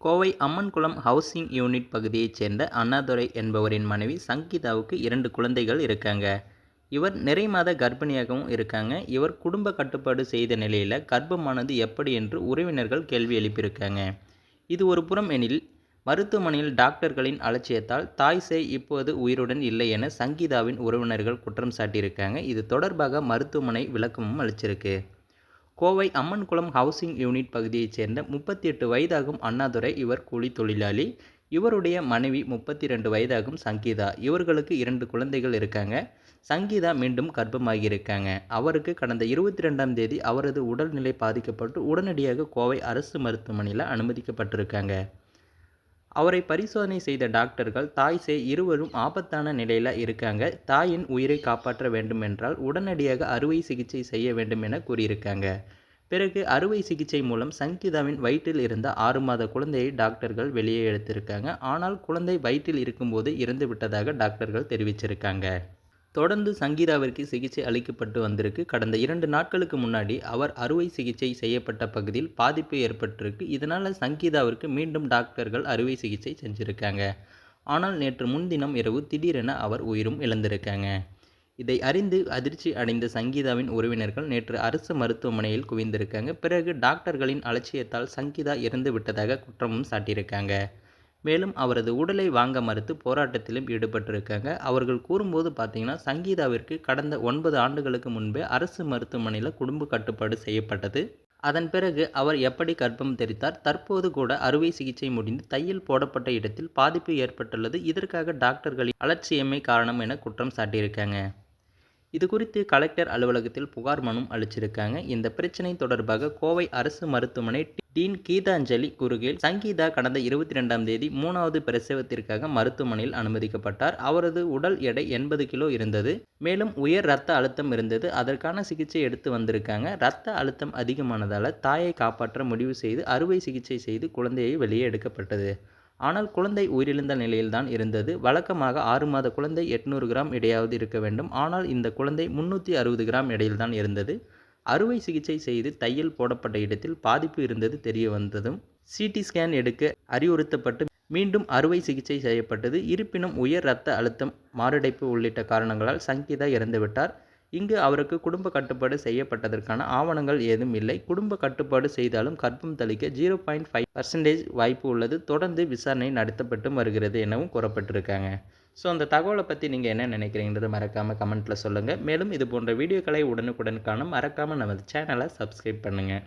Kovai Ammankulam housing unit பகுதியைச் சேர்ந்த அண்ணாதுரை என்பவரின் மனைவி சங்கீதாவுக்கு இரண்டு குழந்தைகள் இருக்காங்க. இவர் நிறை மாத கர்ப்பிணியாகவும் இருக்காங்க. இவர் குடும்ப கட்டுப்பாடு செய்த நிலையில் கர்ப்பமானது எப்படி என்று உறவினர்கள் கேள்வி எழுப்பியிருக்காங்க. இது ஒரு புறம் எனில் மருத்துவமனையில் டாக்டர்களின் அலட்சியத்தால் தாய் சேய் இப்போது உயிருடன் இல்லை என சங்கீதாவின் உறவினர்கள் குற்றம் சாட்டியிருக்காங்க. இது தொடர்பாக மருத்துவமனை விளக்கமும் அளிச்சிருக்கு. கோவை அம்மன்குளம் ஹவுசிங் யூனிட் பகுதியைச் சேர்ந்த முப்பத்தி எட்டு வயதாகும் அண்ணாதுரை. இவர் கூலி தொழிலாளி. இவருடைய மனைவி முப்பத்தி ரெண்டு வயதாகும் சங்கீதா. இவர்களுக்கு இரண்டு குழந்தைகள் இருக்காங்க. சங்கீதா மீண்டும் கர்ப்பமாகியிருக்காங்க. அவருக்கு கடந்த இருபத்தி ரெண்டாம் தேதி அவரது உடல்நிலை பாதிக்கப்பட்டு உடனடியாக கோவை அரசு மருத்துவமனையில் அனுமதிக்கப்பட்டிருக்காங்க. அவரை பரிசோதனை செய்த டாக்டர்கள் தாய் சே இருவரும் ஆபத்தான நிலையில் இருக்காங்க. தாயின் உயிரை காப்பாற்ற வேண்டுமென்றால் உடனடியாக அறுவை சிகிச்சை செய்ய வேண்டும் என கூறியிருக்காங்க. பிறகு அறுவை சிகிச்சை மூலம் சங்கீதாவின் வயிற்றில் இருந்த ஆறு மாத குழந்தையை டாக்டர்கள் வெளியே எடுத்திருக்காங்க. ஆனால் குழந்தை வயிற்றில் இருக்கும்போது இறந்து விட்டதாக டாக்டர்கள் தெரிவிச்சிருக்காங்க. தொடர்ந்து சங்கீதாவிற்கு சிகிச்சை அளிக்கப்பட்டு வந்திருக்கு. கடந்த இரண்டு நாட்களுக்கு முன்னாடி அவர் அறுவை சிகிச்சை செய்யப்பட்ட பகுதியில் பாதிப்பு ஏற்பட்டிருக்கு. இதனால் சங்கீதாவிற்கு மீண்டும் டாக்டர்கள் அறுவை சிகிச்சை செஞ்சுருக்காங்க. ஆனால் நேற்று முன்தினம் இரவு திடீரென அவர் உயிரும் இழந்திருக்காங்க. இதை அறிந்து அதிர்ச்சி அடைந்த சங்கீதாவின் உறவினர்கள் நேற்று அரசு மருத்துவமனையில் குவிந்திருக்காங்க. பிறகு டாக்டர்களின் அலட்சியத்தால் சங்கீதா இறந்து விட்டதாக குற்றமும் சாட்டியிருக்காங்க. மேலும் அவரது உடலை வாங்க மறுத்து போராட்டத்திலும் ஈடுபட்டிருக்காங்க. அவர்கள் கூறும்போது பார்த்தீங்கன்னா சங்கீதாவிற்கு கடந்த ஒன்பது ஆண்டுகளுக்கு முன்பே அரசு மருத்துவமனையில் குடும்ப கட்டுப்பாடு செய்யப்பட்டது. அதன் பிறகு அவர் எப்படி கர்ப்பம் தெரித்தார்? தற்போது கூட அறுவை சிகிச்சை முடிந்து தையில் போடப்பட்ட இடத்தில் பாதிப்பு ஏற்பட்டுள்ளது. இதற்காக டாக்டர்களின் அலட்சியமே காரணம் என குற்றம் சாட்டியிருக்காங்க. இது குறித்து கலெக்டர் அலுவலகத்தில் புகார் மனு அளிச்சிருக்காங்க. இந்த பிரச்சனை தொடர்பாக கோவை அரசு மருத்துவமனை டீன் கீதாஞ்சலி குறுகில் சங்கீதா கடந்த இருபத்தி ரெண்டாம் தேதி மூணாவது பிரசவத்திற்காக மருத்துவமனையில் அனுமதிக்கப்பட்டார். அவரது உடல் எடை எண்பது கிலோ இருந்தது. மேலும் உயர் ரத்த அழுத்தம் இருந்தது. அதற்கான சிகிச்சை எடுத்து வந்திருக்காங்க. ரத்த அழுத்தம் அதிகமானதால் தாயை காப்பாற்ற முடிவு செய்து அறுவை சிகிச்சை செய்து குழந்தையை வெளியே எடுக்கப்பட்டது. ஆனால் குழந்தை உயிரிழந்த நிலையில்தான் இருந்தது. வழக்கமாக ஆறு மாத குழந்தை எட்நூறு கிராம் எடையாவது இருக்க வேண்டும். ஆனால் இந்த குழந்தை முன்னூற்றி அறுபது கிராம் எடையில்தான் இருந்தது. அறுவை சிகிச்சை செய்து தையல் போடப்பட்ட இடத்தில் பாதிப்பு இருந்தது தெரிய வந்ததும் சிடி ஸ்கேன் எடுக்க அறிவுறுத்தப்பட்டு மீண்டும் அறுவை சிகிச்சை செய்யப்பட்டது. இருப்பினும் உயர் இரத்த அழுத்தம் மாரடைப்பு உள்ளிட்ட காரணங்களால் சங்கீதா இறந்துவிட்டார். இங்கு அவருக்கு குடும்ப கட்டுப்பாடு செய்யப்பட்டதற்கான ஆவணங்கள் ஏதும் இல்லை. குடும்ப கட்டுப்பாடு செய்தாலும் கர்ப்பம் தளிக்க ஜீரோ பாயிண்ட் ஃபைவ் பர்சன்டேஜ் வாய்ப்பு உள்ளது. தொடர்ந்து விசாரணை நடத்தப்பட்டு வருகிறது எனவும் கூறப்பட்டிருக்காங்க. ஸோ அந்த தகவலை பற்றி நீங்கள் என்ன நினைக்கிறீங்கிறத மறக்காமல் கமெண்ட்டில் சொல்லுங்கள் மேலும் இது போன்ற வீடியோக்களை உடனுக்குடன் காணும் மறக்காமல் நமது சேனலை சப்ஸ்கிரைப் பண்ணுங்கள்